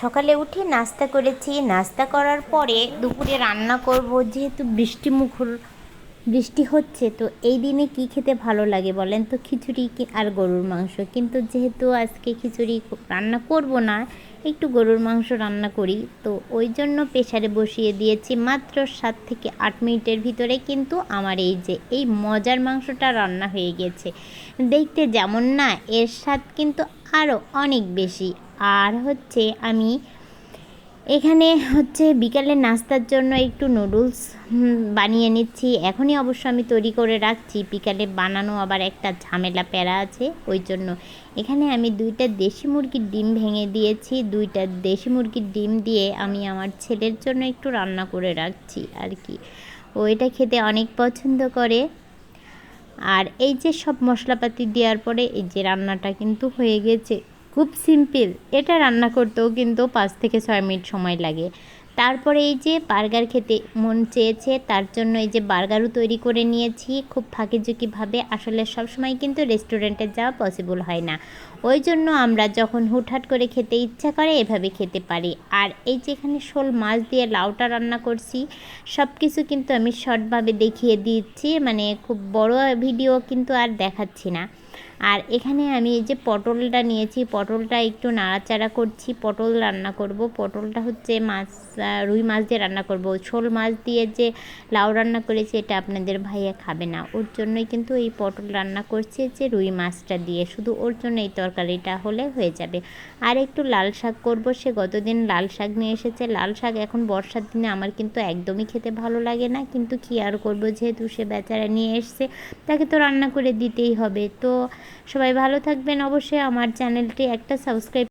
সকালে উঠে নাস্তা করেছি। নাস্তা করার পরে দুপুরে রান্না করব, যেহেতু বৃষ্টি মুখর, বৃষ্টি হচ্ছে, তো এই দিনে কি খেতে ভালো লাগে বলেন তো? খিচুড়ি আর গরুর মাংস? কিন্তু যেহেতু আজকে খিচুড়ি রান্না করব না, একটু গরুর মাংস রান্না করি, তো ওই জন্য প্রেশারে বসিয়ে দিয়েছি মাত্র সাত থেকে আট মিনিটের ভিতরে। কিন্তু আমার এই যে, এই মজার মাংসটা রান্না হয়ে গেছে। দেখতে যেমন না, এর স্বাদ কিন্তু আরও অনেক বেশি। আর হচ্ছে আমি এখানে হচ্ছে বিকালে নাস্তার জন্য একটু নুডলস বানিয়ে নিচ্ছি। এখনই অবশ্য আমি তৈরি করে রাখছি। বিকালে বানানো আবার একটা ঝামেলা প্যারা আছে, ওই জন্য। এখানে আমি দুইটা দেশি মুরগির ডিম ভেঙে দিয়েছি। দুইটা দেশি মুরগির ডিম দিয়ে আমি আমার ছেলের জন্য একটু রান্না করে রাখছি আর কি। ও এটা খেতে অনেক পছন্দ করে। আর এই যে সব মশলাপাতি দেওয়ার পরে এই যে রান্নাটা কিন্তু হয়ে গেছে। খুব সিম্পল। এটা রান্না করতেও কিন্তু পাঁচ থেকে ছয় মিনিট সময় লাগে। তারপরে এই যে বার্গার খেতে মন চেয়েছে, তার জন্য এই যে বার্গারও তৈরি করে নিয়েছি খুব ফাঁকিঝুঁকিভাবে আসলে সবসময় কিন্তু রেস্টুরেন্টে যাওয়া পসিবল হয় না। ওই জন্য আমরা যখন হুটহাট করে খেতে ইচ্ছা করে এভাবে খেতে পারি। আর এই যে এখানে শোল মাছ দিয়ে লাউটা রান্না করছি সব কিছু কিন্তু আমি শর্টভাবে দেখিয়ে দিচ্ছি। মানে খুব বড় ভিডিও কিন্তু আর দেখাচ্ছি না। আর এখানে আমি এই যে পটলটা নিয়েছি, পটলটা একটু নাড়াচাড়া করছি, পটল রান্না করব। পটলটা হচ্ছে মাছ রুই মাছ দিয়ে রান্না করব। শোল মাছ দিয়ে যে লাউ রান্না করেছি, এটা আপনাদের ভাইয়া খাবে না। ওর জন্যই কিন্তু এই পটল রান্না করছি, যে রুই মাছটা দিয়ে। শুধু ওর জন্য এই তরকারিটা হলে হয়ে যাবে। আর একটু লাল শাক করব, সে গতদিন লাল শাক নিয়ে এসেছে। লাল শাক এখন বর্ষার দিনে আমার কিন্তু একদমই খেতে ভালো লাগে না। কিন্তু কী আর করব, যেহেতু সে বেচারা নিয়ে এসছে, তাকে তো রান্না করে দিতেই হবে। তো সবাই ভালো থাকবেন। অবশ্যই আমার চ্যানেলটি একটা সাবস্ক্রাইব